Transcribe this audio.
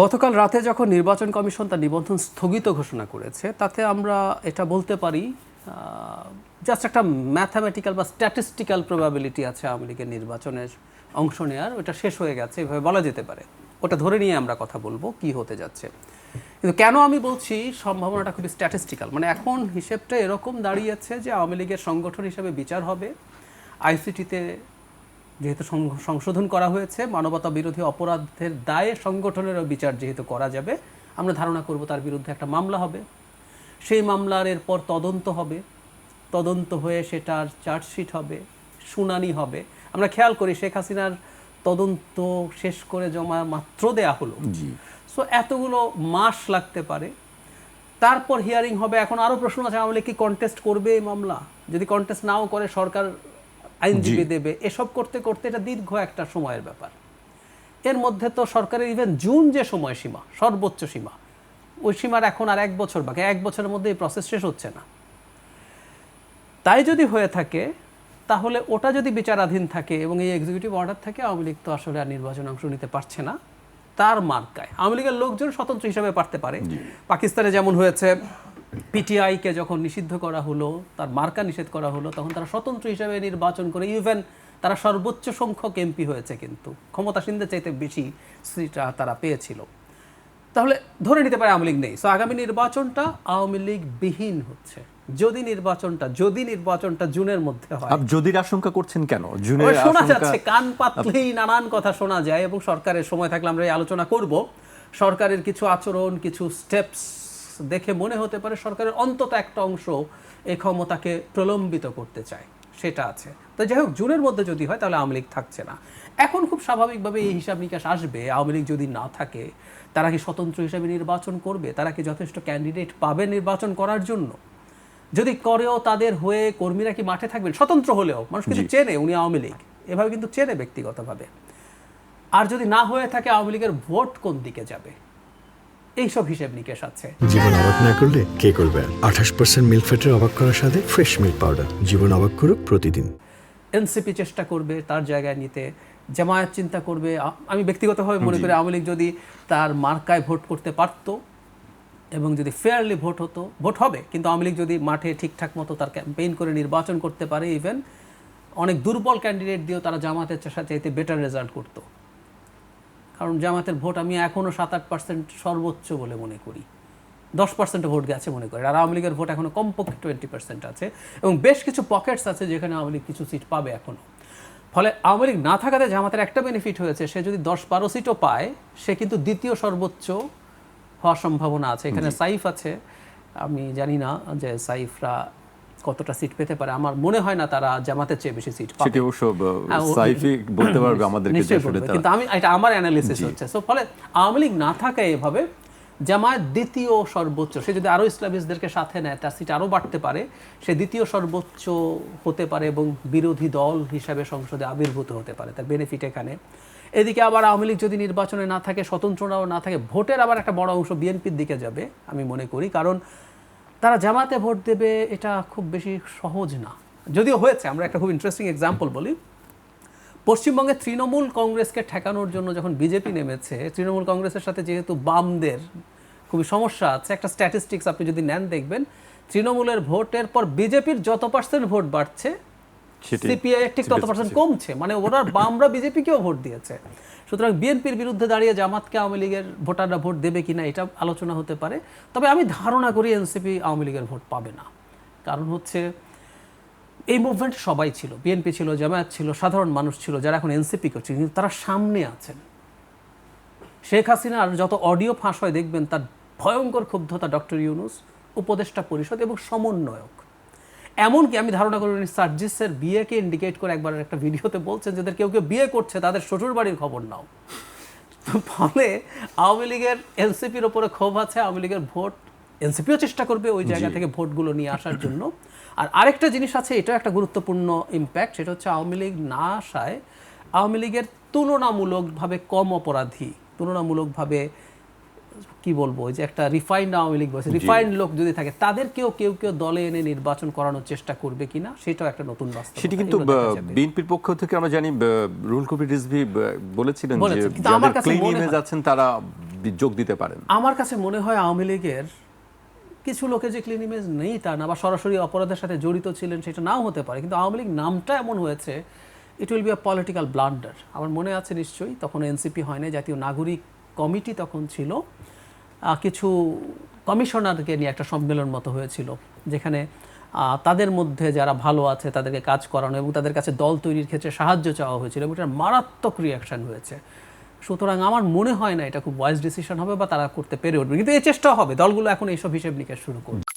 গতকাল রাতে যখন নির্বাচন কমিশন তার নিবন্ধন স্থগিত ঘোষণা করেছে, তাতে আমরা এটা বলতে পারি জাস্ট একটা ম্যাথামেটিক্যাল বা স্ট্যাটিস্টিক্যাল প্রবাবিলিটি আছে আওয়ামী লীগের নির্বাচনের অংশ নেওয়ার ওটা শেষ হয়ে গেছে, এভাবে বলা যেতে পারে। ওটা ধরে নিয়ে আমরা কথা বলব, কি হতে যাচ্ছে। কিন্তু কেন আমি বলছি, সম্ভাবনাটা খুবই স্ট্যাটিস্টিক্যাল মানে এখন হিসেবটা এরকম দাঁড়িয়েছে যে আওয়ামী লীগের সংগঠন হিসেবে বিচার হবে, আইসিটিতে যেহেতু সংশোধন করা হয়েছে মানবতা বিরোধী অপরাধের দায়ে সংগঠনেরও বিচার যেহেতু করা যাবে আমরা ধারণা করব তার বিরুদ্ধে একটা মামলা হবে। সেই মামলার এরপর তদন্ত হবে। তদন্ত হয়ে সেটার চার্জশিট হবে শুনানি হবে। আমরা খেয়াল করি শেখ হাসিনার তদন্ত শেষ করে জমা মাত্র দেয়া হলো। সো এতগুলো মাস লাগতে পারে। তারপর হিয়ারিং হবে। এখন আরও প্রশ্ন আছে আওয়ামী লীগ কি কন্টেস্ট করবে এই মামলা? যদি কন্টেস্ট নাও করে সরকার আইনজীবী দেবে এসব করতে করতে এটা দীর্ঘ একটা সময়ের ব্যাপার। এর মধ্যে তো সরকারের ইভেন জুন যে সময়সীমা সর্বোচ্চ সীমা ওই সীমার এখন আর এক বছর বাকি এক বছরের মধ্যে এই প্রসেস শেষ হচ্ছে না। তাই যদি হয়ে থাকে তাহলে ওটা যদি বিচারাধীন থাকে এবং এই এক্সিকিউটিভ অর্ডার থাকে আওয়ামী লীগ তো আসলে আর নির্বাচনে অংশ নিতে পারছে না তার মার্কায় আওয়ামী লীগের লোকজন স্বতন্ত্র হিসাবে পারতে পারে। পাকিস্তানে যেমন হয়েছে পিটিআইকে যখন নিষিদ্ধ করা হলো তার মার্কা নিষেধ করা হলো তখন তারা স্বতন্ত্র হিসাবে নির্বাচন করে ইভেন তারা সর্বোচ্চ সংখ্যক এমপি হয়েছে কিন্তু। ক্ষমতাসীনদের চাইতে বেশি সিটটা তারা পেয়েছিল। তাহলে ধরে নিতে পারে আওয়ামী লীগ নেই। সো আগামী নির্বাচনটা আওয়ামী লীগ বিহীন হচ্ছে। যদি নির্বাচনটা যদি নির্বাচনটা জুনের মধ্যে হয়। আপনি যদির আশঙ্কা করছেন কেন? জুনের শোনা যাচ্ছে কান পাতলেই নানান কথা শোনা যায় এবং সরকারের সময় থাকলে আমরা এই আলোচনা করব। সরকারের কিছু আচরণ কিছু স্টেপস দেখে মনে হতে পারে সরকারের অন্তত একটা অংশ এই ক্ষমতাকে প্রলম্বিত করতে চায়। সেটা আছে। তো যাই হোক জুনের মধ্যে যদি হয় তাহলে আওয়ামী লীগ থাকছে না। এখন খুব স্বাভাবিকভাবে এই হিসাব নিকাশ আসবে। আওয়ামী লীগ যদি না থাকে তারা কি স্বতন্ত্র হিসাবে নির্বাচন করবে? তারা কি যথেষ্ট ক্যান্ডিডেট পাবে নির্বাচন করার জন্য? যদি করেও তাদের হয়ে কর্মীরা কি মাঠে থাকবেন? স্বতন্ত্র হলেও মানুষ কিন্তু চেনে উনি আওয়ামী লীগ। এভাবে কিন্তু চেনে ব্যক্তিগতভাবে। আর যদি না হয়ে থাকে আওয়ামী লীগের ভোট কোন দিকে যাবে? এইসব হিসেব নিকেশ আছে। জীবন অবাক না করলে কে করবে আঠাশ পার্সেন্ট মিল্ক ফ্যাটের অবাক করার সাথে ফ্রেশ মিল্ক পাউডার জীবন অবাক করুক প্রতিদিন। এনসিপি চেষ্টা করবে তার জায়গায় নিতে জামায়াত চিন্তা করবে আমি ব্যক্তিগতভাবে মনে করি আওয়ামী লীগ যদি তার মার্কায় ভোট করতে পারত এবং যদি ফেয়ারলি ভোট হতো ভোট হবে কিন্তু আওয়ামী লীগ যদি মাঠে ঠিকঠাক মতো তার ক্যাম্পেইন করে নির্বাচন করতে পারে ইভেন অনেক দুর্বল ক্যান্ডিডেট দিয়েও তারা জামাতের চা- চাইতে বেটার রেজাল্ট করতো। কারণ জামাতের ভোট আমি এখনও সাত আট পার্সেন্ট সর্বোচ্চ বলে মনে করি। দশ পার্সেন্ট ভোট গেছে মনে করি। আর আওয়ামী লীগের ভোট এখনও কমপক্ষে টোয়েন্টি পার্সেন্ট আছে এবং বেশ কিছু পকেটস আছে যেখানে আওয়ামী লীগ কিছু সিট পাবে এখনও। ফলে আওয়ামী লীগ না থাকাতে জামাতের একটা বেনিফিট হয়েছে সে যদি দশ বারো সিটও পায় সে কিন্তু দ্বিতীয় সর্বোচ্চ হওয়ার সম্ভাবনা আছে। এখানে সাইফ আছে। আমি জানি না যে সাইফরা কতটা সিট পেতে পারে? আমার মনে হয় না তারা জামাতের চেয়ে বেশি সিট পাবে। সেটি অবশ্য হ্যাঁ, সাইফি বলতে পারবে আমাদেরকে কিন্তু আমি এটা আমার অ্যানালিসিস হচ্ছে। সো ফলে আওয়ামী লীগ না থাকায় এভাবে জামায়াত দ্বিতীয় সর্বোচ্চ সে যদি আরও ইসলামিস্টদেরকে সাথে নেয় তার সিট আরও বাড়তে পারে। সে দ্বিতীয় সর্বোচ্চ হতে পারে এবং বিরোধী দল হিসাবে সংসদে আবির্ভূত হতে পারে তার বেনিফিট এখানে। এদিকে আবার আওয়ামী লীগ যদি নির্বাচনে না থাকে স্বতন্ত্ররাও না থাকে ভোটের আবার একটা বড় অংশ বিএনপির দিকে যাবে আমি মনে করি। কারণ তারা জামাতে ভোট দেবে, এটা খুব বেশি সহজ না। যদিও হয়েছে, আমরা একটা খুব ইন্টারেস্টিং এক্সাম্পল বলি। পশ্চিমবঙ্গে তৃণমূল কংগ্রেসকে ঠেকানোর জন্য যখন বিজেপি নেমেছে, তৃণমূল কংগ্রেসের সাথে যেহেতু বামদের খুবই সমস্যা আছে, একটা স্ট্যাটিস্টিক্স আপনি যদি নেন দেখবেন, তৃণমূলের ভোটের পর বিজেপির যত পার্সেন্ট ভোট বাড়ছে সিপিআই ঠিক তত পার্সেন্ট কমছে। মানে ওরা বামরা বিজেপিকেও ভোট দিয়েছে। সুতরাং বিএনপির বিরুদ্ধে দাঁড়িয়ে জামাতকে আওয়ামী লীগের ভোটাররা ভোট দেবে কিনা এটা আলোচনা হতে পারে। তবে আমি ধারণা করি এনসিপি আওয়ামী লীগের ভোট পাবে না। কারণ হচ্ছে এই মুভমেন্ট সবাই ছিল। বিএনপি ছিল জামায়াত ছিল সাধারণ মানুষ ছিল যারা এখন এনসিপি করছে কিন্তু তারা সামনে আছেন। শেখ হাসিনার যত অডিও ফাঁস হয় দেখবেন তার ভয়ঙ্কর ক্ষুব্ধতা ডক্টর ইউনুস উপদেষ্টা পরিষদ এবং সমন্বয়ক। এমনকি আমি ধারণা করি উনি সার্জিসের বিয়েকে ইন্ডিকেট করে একবার একটা ভিডিওতে বলছেন যাদের কেউ কেউ বিয়ে করছে তাদের শ্বশুর বাড়ির খবর নাও। ফলে আওয়ামী লীগের এনসিপির ওপরে ক্ষোভ আছে আওয়ামী লীগের ভোট এনসিপিও চেষ্টা করবে ওই জায়গা থেকে ভোটগুলো নিয়ে আসার জন্য। আর আরেকটা জিনিস আছে এটাও একটা গুরুত্বপূর্ণ ইম্প্যাক্ট সেটা হচ্ছে আওয়ামী লীগ না আসায় আওয়ামী লীগের তুলনামূলকভাবে কম অপরাধী তুলনামূলকভাবে কি বলব ওই যে একটা রিফাইন্ড আওয়ামী লীগ বলছে রিফাইন্ড লোক যদি থাকে তাদেরকেও কেউ কেউ দলে এনে নির্বাচন করানোর চেষ্টা করবে কিনা সেটাও একটা নতুন বাস্তব সেটি কিন্তু বিএনপির পক্ষ থেকে আমরা জানি রুহুল কবির রিজভি বলেছিলেন যে আমার যাদের কাছে ক্লিন মনে ইমেজ হয়- আছেন তারা যোগ দিতে পারেন। আমার কাছে মনে হয় আওয়ামী লীগের কিছু লোকের যে ক্লিন ইমেজ নেই তা না বা সরাসরি অপরাধের সাথে জড়িত ছিলেন সেটা নাও হতে পারে কিন্তু আওয়ামী লীগ নামটা এমন হয়েছে it will be a political blunder আমার মনে আছে নিশ্চয়ই তখন এনসিপি হয় না জাতীয় নাগরিক কমিটি তখন ছিল কিছু কমিশনারকে নিয়ে একটা সম্মেলন মতো হয়েছিল, যেখানে তাদের মধ্যে যারা ভালো আছে তাদেরকে কাজ করানো এবং তাদের কাছে দল তৈরির ক্ষেত্রে সাহায্য চাওয়া হয়েছিল এবং এটার মারাত্মক রিয়াকশান হয়েছে। সুতরাং আমার মনে হয় না এটা খুব ওয়াইজ ডিসিশন হবে বা তারা করতে পেরে উঠবে, কিন্তু এই চেষ্টা হবে, দলগুলো এখন এইসব হিসেব নিকেশ শুরু করবে।